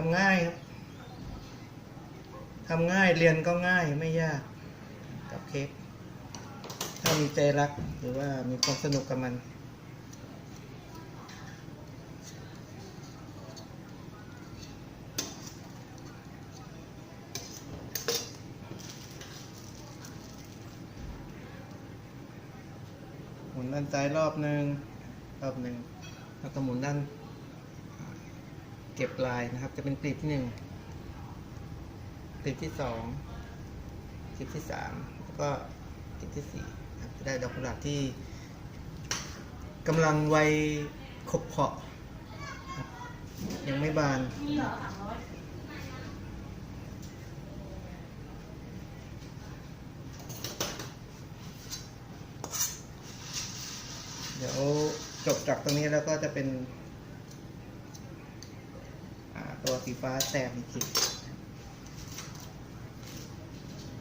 ทำง่ายครับทำง่ายเรียนก็ง่ายไม่ยากกับเค้กถ้ามีใจรักหรือว่ามีความสนุกกับมัน หมุนด้านซ้ายรอบหนึ่งรอบหนึ่งแล้วก็หมุนด้าน เก็บลายนะครับ จะเป็นกลีบที่หนึ่งกลีบที่สองกลีบที่สามแล้วก็กลีบที่สี่ครับจะได้ดอกกุหลาบที่กำลังวัยขบเพาะยังไม่บานเดี๋ยวจบจากตรงนี้แล้วก็จะเป็น ตัวสีฟ้าแต้มอีกที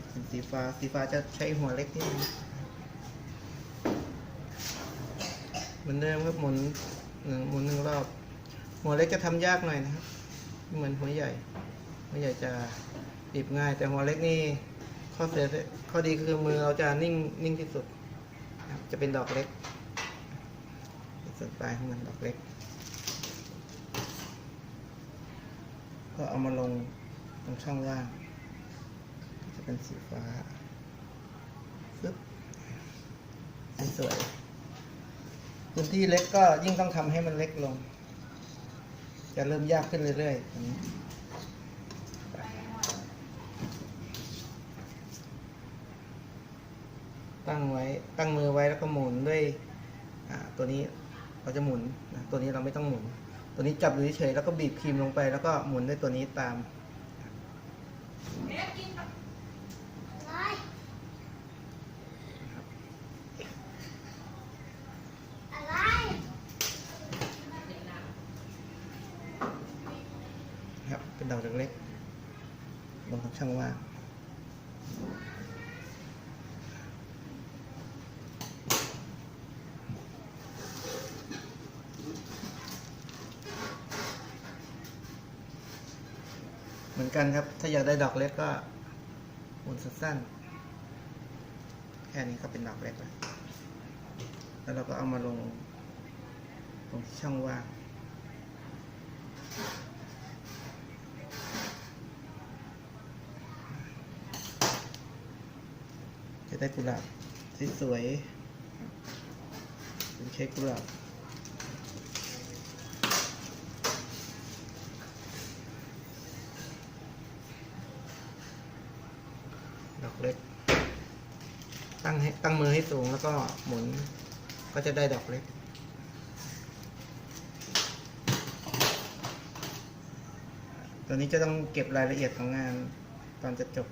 เป็นสีฟ้า สีฟ้าจะใช้หัวเล็กนิดนึงเหมือนเดิมครับหมุนหนึ่งหมุนหนึ่งรอบ หัวเล็กจะทำยากหน่อยนะครับ เหมือนหัวใหญ่ หัวใหญ่จะบีบง่าย แต่หัวเล็กนี่ข้อเสียข้อดีคือมือเราจะนิ่งนิ่งที่สุด จะเป็นดอกเล็กส่วนปลายของมันดอกเล็ก ก็เอามาลงตรงช่องว่างจะเป็นสีฟ้าปึ๊บสวยพื้นที่เล็กก็ยิ่งต้องทำให้มันเล็กลง จะเริ่มยากขึ้นเรื่อยๆตรงนี้ตั้งไว้ตั้งมือไว้แล้วก็หมุนด้วยตัวนี้เราจะหมุนนะตัวนี้เราไม่ต้องหมุน ตัวนี้จับอยู่เฉยแล้วก็บีบครีมลงไป แล้วก็หมุนด้วยตัวนี้ตามเอ๊ะกินกับครับเป็นดอกเล็กๆลงทางช่องว่าง เหมือนกันครับ ถ้าอยากได้ดอกเล็กก็หมุนสั้นๆแค่นี้ก็เป็นดอกเล็กแล้วแล้วเราก็เอามาลงตรงช่องว่างจะได้กุหลาบที่สวยเป็นเค้กกุหลาบดอก เล็ก ตั้งให้ตั้งมือให้สูงแล้วก็หมุนก็จะได้ดอกเล็กตอนนี้จะต้องเก็บรายละเอียดของงานตอนจะจบ